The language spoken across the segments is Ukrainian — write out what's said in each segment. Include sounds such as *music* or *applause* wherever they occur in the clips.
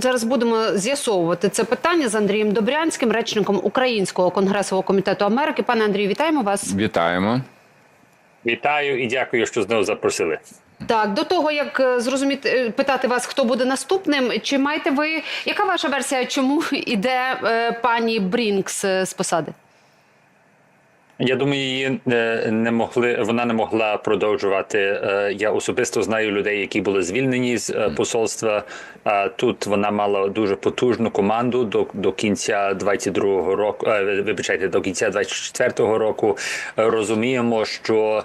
Зараз будемо з'ясовувати це питання з Андрієм Добрянським, речником Українського конгресового комітету Америки. Пане Андрію, вітаємо вас. Вітаємо. Вітаю і дякую, що знову запросили. Так, до того як е, зрозуміти е, питати вас, хто буде наступним, чи маєте ви яка ваша версія, чому *laughs* іде е, пані Брінкс з посади? Я думаю, її не могли. Вона не могла продовжувати. Е, Я особисто знаю людей, які були звільнені з е, посольства. Тут вона мала дуже потужну команду до, до кінця 22-го року. е, Вибачайте, до кінця 24-го року. Розуміємо, що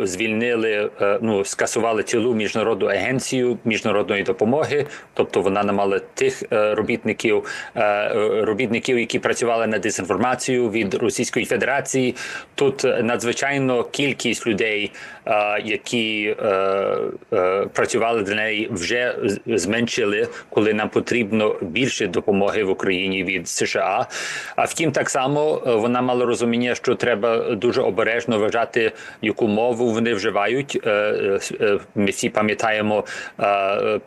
звільнили, ну скасували цілу міжнародну агенцію міжнародної допомоги. Тобто вона не мала тих робітників, робітників, які працювали на дезінформацію від Російської Федерації. Тут надзвичайно кількість людей, е, які е, е, працювали для неї, вже зменшили, коли нам потрібно більше допомоги в Україні від США. А втім, так само вона мала розуміння, що треба дуже обережно вважати, яку мову вони вживають. Ми всі пам'ятаємо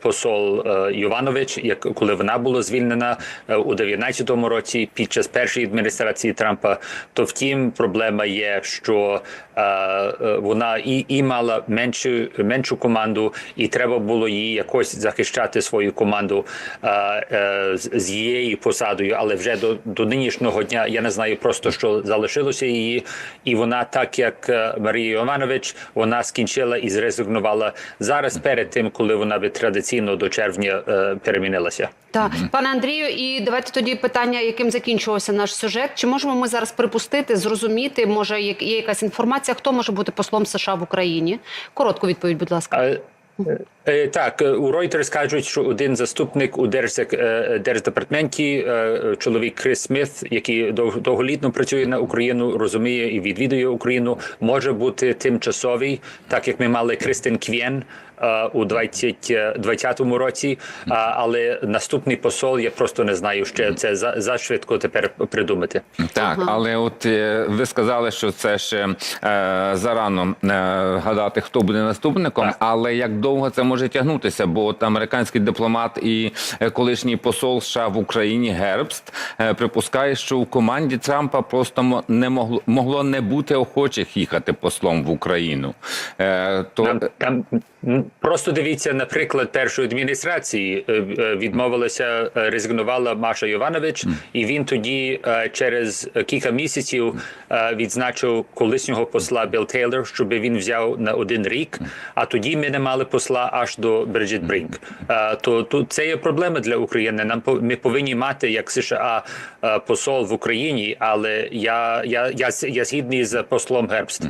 посол Йованович, як коли вона була звільнена у 19-му році під час першої адміністрації Трампа. То втім, проблема є, що е, е, вона і, і мала меншу меншу команду, і треба було їй якось захищати свою команду е, з, її посадою. Але вже до, до нинішнього дня я не знаю просто, що залишилося її, і вона, так як Марія Йованович, вона скінчила і зрезигнувала зараз перед тим, коли вона би традиційно до червня перемінилася. Так, пане Андрію, і давайте тоді питання, яким закінчувався наш сюжет. Чи можемо ми зараз припустити, зрозуміти, може як- є якась інформація, хто може бути послом США в Україні? Коротку відповідь, будь ласка. Е, Так, е, у Reuters кажуть, що один заступник у е, держдепартаменті, е, чоловік Крис Сміт, який дов- довголітно працює на Україну, розуміє і відвідує Україну, може бути тимчасовий, так як ми мали Кристин Квєн у 2020 році. Але наступний посол я просто не знаю ще це за, за швидко тепер придумати. Так, але от ви сказали, що це ще е, зарано е, гадати, хто буде наступником. Так. Але як довго це може тягнутися? Бо от американський дипломат і е, колишній посол США в Україні Гербст е, припускає, що у команді Трампа просто не могло могло не бути охочих їхати послом в Україну. Е, то Там, там просто дивіться, наприклад, першої адміністрації відмовилася, резигнувала Маша Йованович, і він тоді через кілька місяців відзначив колишнього посла Білл Тейлор, щоб він взяв на один рік. А тоді ми не мали посла аж до Бриджит Брінк. Е, То тут це є проблема для України. Нам по- ми повинні мати як США е, посол в Україні, але я, я, я, я згідний з послом Гербст.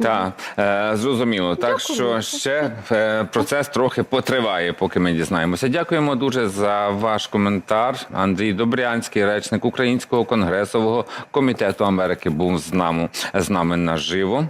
Так, е, зрозуміло. Так Дякую. що ще процес трохи потриває, поки ми дізнаємося. Дякуємо дуже за ваш коментар. Андрій Добрянський, речник Українського конгресового комітету Америки, був з нами з нами наживо.